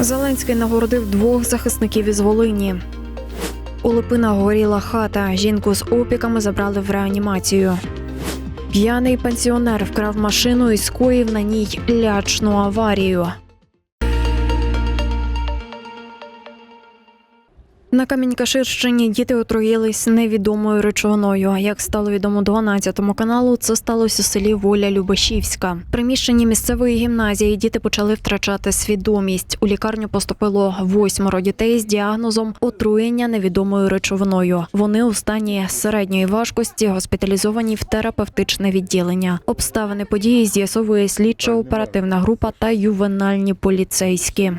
Зеленський нагородив двох захисників із Волині. У Липина горіла хата. Жінку з опіками забрали в реанімацію. П'яний пенсіонер вкрав машину і скоїв на ній лячну аварію. На Камінькаширщині діти отруїлись невідомою речовиною. Як стало відомо 12 каналу, це сталося у селі Воля Любашівська. Приміщенні місцевої гімназії діти почали втрачати свідомість. У лікарню поступило восьмеро дітей з діагнозом отруєння невідомою речовиною. Вони у стані середньої важкості госпіталізовані в терапевтичне відділення. Обставини події з'ясовує слідчо-оперативна група та ювенальні поліцейські.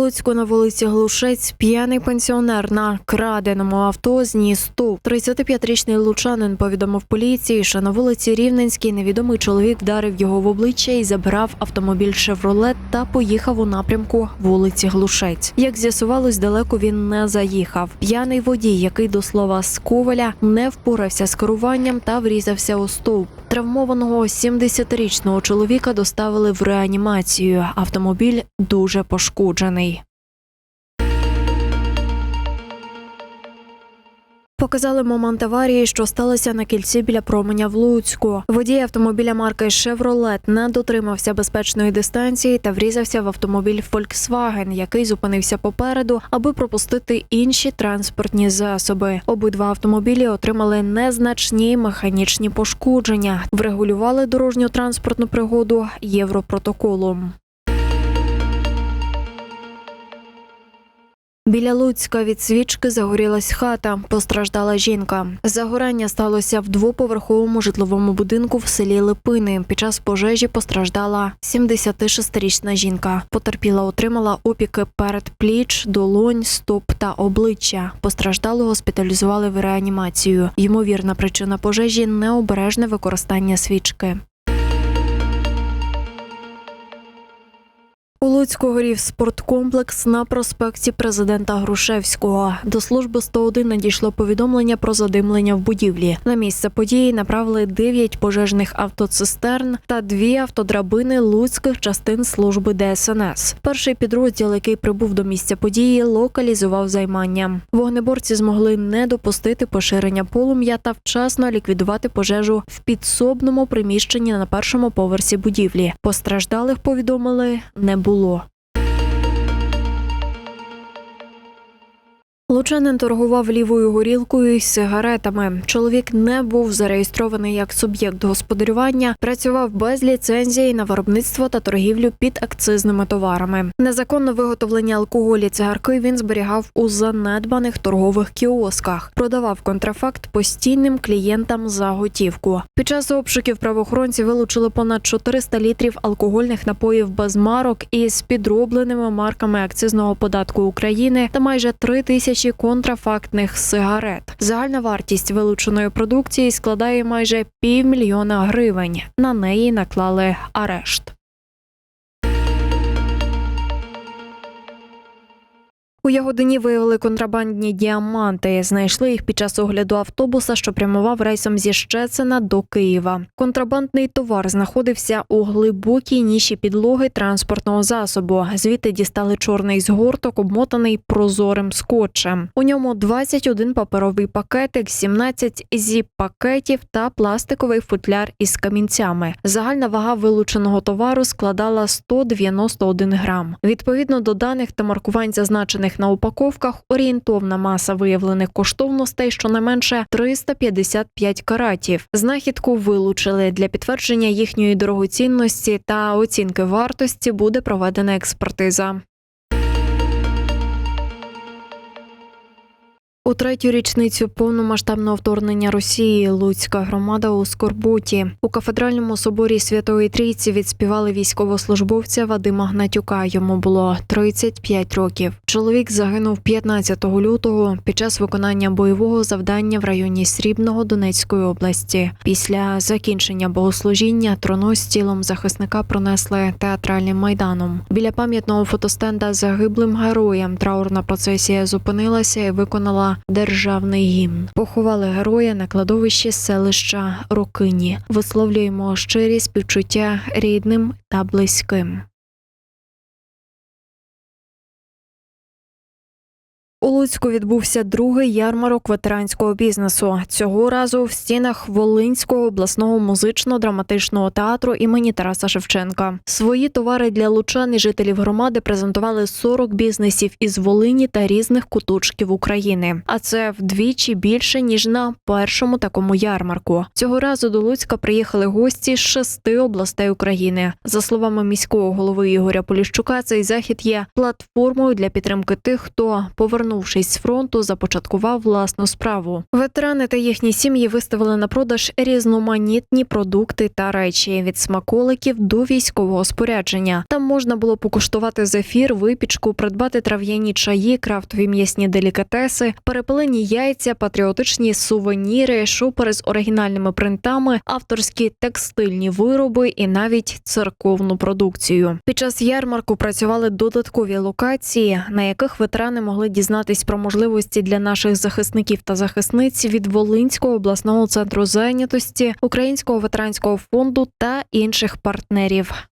Луцьку на вулиці Глушець п'яний пенсіонер на краденому авто зніс стовп. 35-річний лучанин повідомив поліції, що на вулиці Рівненській невідомий чоловік вдарив його в обличчя і забрав автомобіль «Шевролет» та поїхав у напрямку вулиці Глушець. Як з'ясувалось, далеко він не заїхав. П'яний водій, який до слова з Коваля, не впорався з керуванням та врізався у стовп. Травмованого 70-річного чоловіка доставили в реанімацію. Автомобіль дуже пошкоджений. Показали момент аварії, що сталося на кільці біля променя в Луцьку. Водій автомобіля марки Шевролет не дотримався безпечної дистанції та врізався в автомобіль Volkswagen, який зупинився попереду, аби пропустити інші транспортні засоби. Обидва автомобілі отримали незначні механічні пошкодження. Врегулювали дорожню транспортну пригоду європротоколом. Біля Луцька від свічки загорілась хата. Постраждала жінка. Загорання сталося в двоповерховому житловому будинку в селі Липини. Під час пожежі постраждала 76-річна жінка. Потерпіла, отримала опіки передпліч, долонь, стоп та обличчя. Постраждалу госпіталізували в реанімацію. Ймовірна причина пожежі необережне використання свічки. У Луцьку горів спорткомплекс на проспекті президента Грушевського. До служби 101 надійшло повідомлення про задимлення в будівлі. На місце події направили 9 пожежних автоцистерн та дві автодрабини луцьких частин служби ДСНС. Перший підрозділ, який прибув до місця події, локалізував займання. Вогнеборці змогли не допустити поширення полум'я та вчасно ліквідувати пожежу в підсобному приміщенні на першому поверсі будівлі. Постраждалих повідомили не було було. Лучанин торгував лівою горілкою і сигаретами. Чоловік не був зареєстрований як суб'єкт господарювання, працював без ліцензії на виробництво та торгівлю під акцизними товарами. Незаконно виготовлені алкоголі цигарки він зберігав у занедбаних торгових кіосках, продавав контрафакт постійним клієнтам за готівку. Під час обшуків правоохоронці вилучили понад 400 літрів алкогольних напоїв без марок із підробленими марками акцизного податку України та майже 3 тисячі контрафактних сигарет. Загальна вартість вилученої продукції складає майже півмільйона гривень. На неї наклали арешт. У Ягодині виявили контрабандні діаманти. Знайшли їх під час огляду автобуса, що прямував рейсом зі Щецина до Києва. Контрабандний товар знаходився у глибокій ніші підлоги транспортного засобу. Звідти дістали чорний згорток, обмотаний прозорим скотчем. У ньому 21 паперовий пакетик, 17 зіп-пакетів та пластиковий футляр із камінцями. Загальна вага вилученого товару складала 191 грам. Відповідно до даних та маркувань, зазначених на упаковках, орієнтовна маса виявлених коштовностей щонайменше 355 каратів. Знахідку вилучили для підтвердження їхньої дорогоцінності та оцінки вартості буде проведена експертиза. У третю річницю повномасштабного вторгнення Росії Луцька громада у Скорбуті у кафедральному соборі Святої Трійці відспівали військовослужбовця Вадима Гнатюка. Йому було 35 років. Чоловік загинув 15 лютого під час виконання бойового завдання в районі Срібного Донецької області. Після закінчення богослужіння троно з тілом захисника пронесли театральним майданом. Біля пам'ятного фотостенда загиблим героям траурна процесія зупинилася і виконала державний гімн. Поховали героя на кладовищі селища Рокині. Висловлюємо щирі співчуття рідним та близьким. Луцьку відбувся другий ярмарок ветеранського бізнесу. Цього разу в стінах Волинського обласного музично-драматичного театру імені Тараса Шевченка. Свої товари для лучан і жителів громади презентували 40 бізнесів із Волині та різних куточків України. А це вдвічі більше ніж на першому такому ярмарку. Цього разу до Луцька приїхали гості з шести областей України. За словами міського голови Ігоря Поліщука, цей захід є платформою для підтримки тих, хто повернувшись з фронту, започаткував власну справу. Ветерани та їхні сім'ї виставили на продаж різноманітні продукти та речі від смаколиків до військового спорядження. Там можна було покуштувати зефір, випічку, придбати трав'яні чаї, крафтові м'ясні делікатеси, перепелені яйця, патріотичні сувеніри, шопери з оригінальними принтами, авторські текстильні вироби і навіть церковну продукцію. Під час ярмарку працювали додаткові локації, на яких ветерани могли дізнатись про можливості для наших захисників та захисниць від Волинського обласного центру зайнятості, Українського ветеранського фонду та інших партнерів.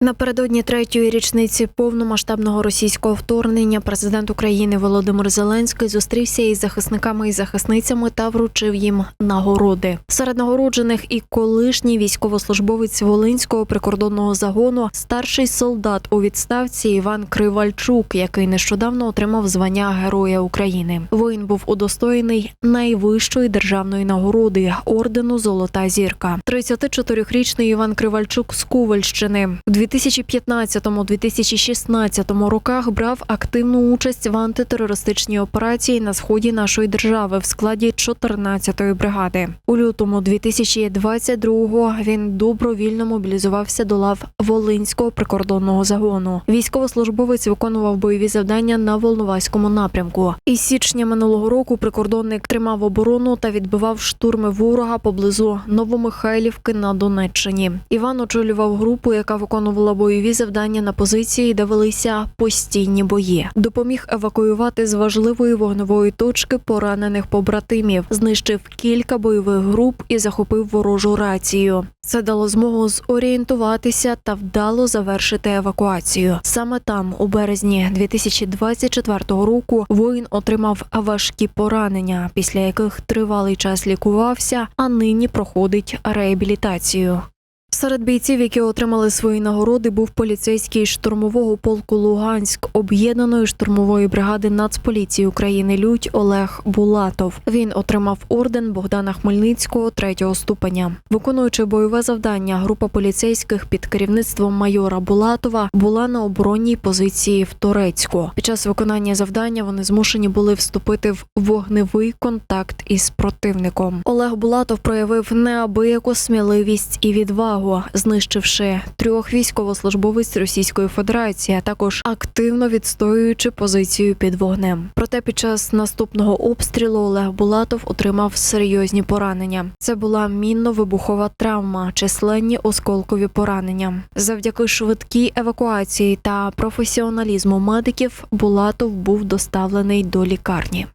Напередодні третьої річниці повномасштабного російського вторгнення президент України Володимир Зеленський зустрівся із захисниками і захисницями та вручив їм нагороди. Серед нагороджених і колишній військовослужбовець Волинського прикордонного загону, старший солдат у відставці Іван Кривальчук, який нещодавно отримав звання Героя України. Воїн був удостоєний найвищої державної нагороди ордену Золота зірка. 34-річний Іван Кривальчук з Ковальщини у 2015-2016 роках брав активну участь в антитерористичній операції на сході нашої держави в складі 14-ї бригади. У лютому 2022-го він добровільно мобілізувався до лав Волинського прикордонного загону. Військовослужбовець виконував бойові завдання на Волноваському напрямку. Із січня минулого року прикордонник тримав оборону та відбивав штурми ворога поблизу Новомихайлівки на Донеччині. Іван очолював групу, яка виконувала бойові завдання на позиції, де велися постійні бої. Допоміг евакуювати з важливої вогневої точки поранених побратимів, знищив кілька бойових груп і захопив ворожу рацію. Це дало змогу зорієнтуватися та вдало завершити евакуацію. Саме там, у березні 2024 року, воїн отримав важкі поранення, після яких тривалий час лікувався, а нині проходить реабілітацію. Серед бійців, які отримали свої нагороди, був поліцейський штурмового полку Луганськ об'єднаної штурмової бригади Нацполіції України Людь Олег Булатов. Він отримав орден Богдана Хмельницького третього ступеня. Виконуючи бойове завдання, група поліцейських під керівництвом майора Булатова була на оборонній позиції в Торецьку. Під час виконання завдання вони змушені були вступити в вогневий контакт із противником. Олег Булатов проявив неабияку сміливість і відвагу, знищивши трьох військовослужбовець Російської Федерації, а також активно відстоюючи позицію під вогнем. Проте під час наступного обстрілу Олег Булатов отримав серйозні поранення. Це була мінно-вибухова травма, численні осколкові поранення. Завдяки швидкій евакуації та професіоналізму медиків Булатов був доставлений до лікарні.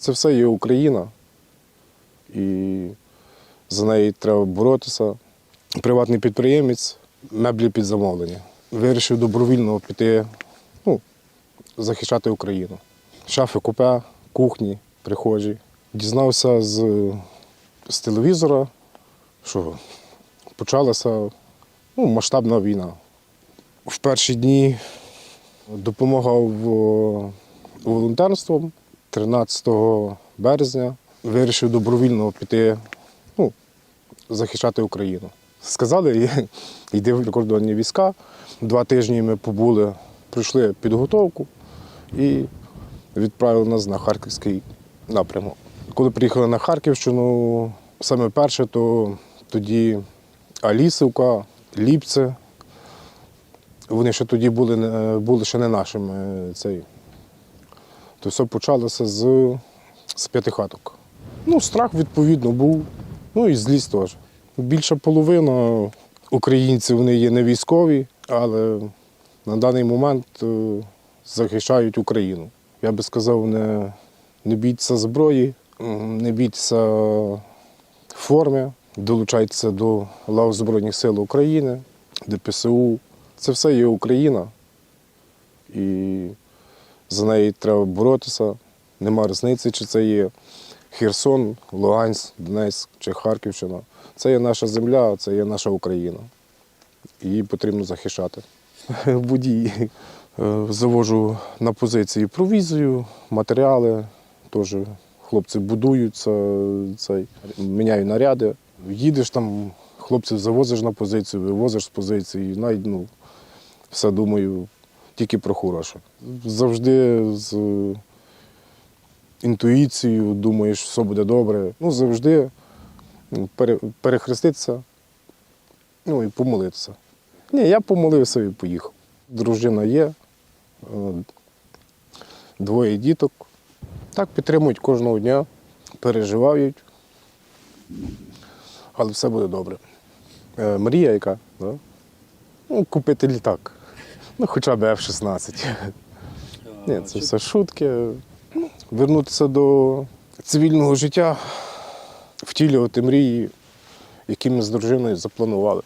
Це все є Україна, і за неї треба боротися. Приватний підприємець, меблі під замовлення. Вирішив добровільно піти ну, захищати Україну. Шафи купе, кухні, прихожі. Дізнався з, з телевізора, що почалася ну, масштабна війна. В перші дні допомагав волонтерством. 13 березня вирішив добровільно піти ну, захищати Україну. Сказали, йди в прикордонні війська. Два тижні ми побули, пройшли підготовку і відправили нас на Харківський напрямок. Коли приїхали на Харківщину, саме перше, то тоді Алісівка, Ліпце. Вони ще тоді були, були ще не нашими. Цей. То все почалося з, з п'ятихаток. Ну, страх, відповідно, був. Ну і злість теж. Більша половина українці вони є не військові, але на даний момент е, захищають Україну. Я би сказав, не, не бійтеся зброї, не бійтеся форми, долучайтеся до лав Збройних сил України, ДПСУ. Це все є Україна. І за неї треба боротися. Нема різниці, чи це є Херсон, Луганськ, Донецьк чи Харківщина. Це є наша земля, це є наша Україна. Її потрібно захищати. Водії. Е, Завожу на позиції провізію, матеріали. Теж хлопці будуються, цей, міняю наряди. Їдеш там, хлопців завозиш на позицію, вивозиш з позиції. Навіть, ну, все думаю тільки про хороше. Завжди з інтуїцією думаєш, все буде добре. Ну, завжди перехреститися ну, і помолитися. Ні, я помолився і поїхав. Дружина є, е, двоє діток. Так підтримують кожного дня, переживають, але все буде добре. Е, Мрія яка? Да? Ну, купити літак. Ну, хоча б F-16. Ні, це все шутки. Ну, Вернутися до цивільного життя, втілювати мрії, які ми з дружиною запланували.